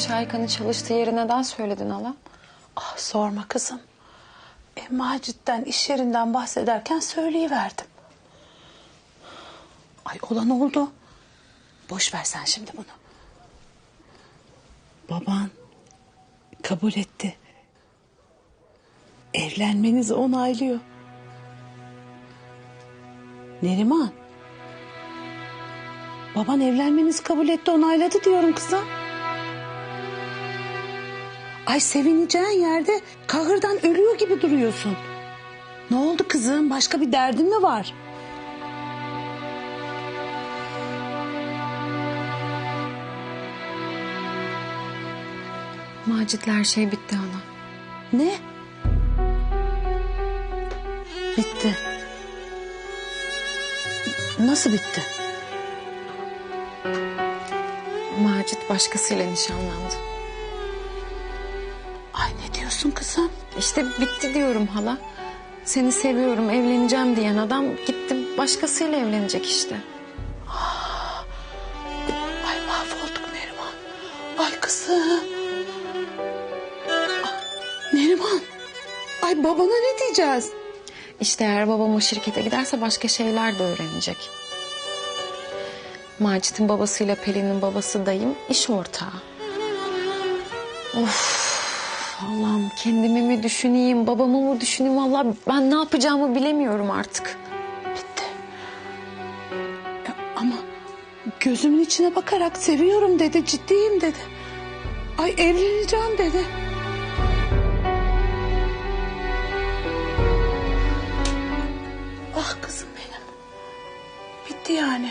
Şahika'nın çalıştığı yeri neden söyledin hala? Ah sorma kızım. E, Macit'ten iş yerinden bahsederken söyleyiverdim. Ay olan oldu. Boş ver sen şimdi bunu. Baban kabul etti. Evlenmenizi onaylıyor. Neriman. Baban evlenmenizi kabul etti onayladı diyorum kızım. Ay sevineceğin yerde kahırdan ölüyor gibi duruyorsun. Ne oldu kızım? Başka bir derdin mi var? Macit'le her şey bitti hala. Ne? Bitti. Nasıl bitti? Macit başkasıyla nişanlandı. Ay ne diyorsun kızım? İşte bitti diyorum hala. Seni seviyorum, evleneceğim diyen adam gitti başkasıyla evlenecek işte. Ay mahvolduk Neriman. Ay kızım. Ah, Neriman. Ay babana ne diyeceğiz? İşte eğer babam o şirkete giderse başka şeyler de öğrenecek. Macit'in babasıyla Pelin'in babası dayım iş ortağı. Of Allah'ım kendimi mi düşüneyim babamı mı düşüneyim Allah ben ne yapacağımı bilemiyorum artık. Bitti. Ya ama gözümün içine bakarak seviyorum dedi, ciddiyim dedi. Ay evleneceğim dedi. Ah kızım benim. Bitti yani.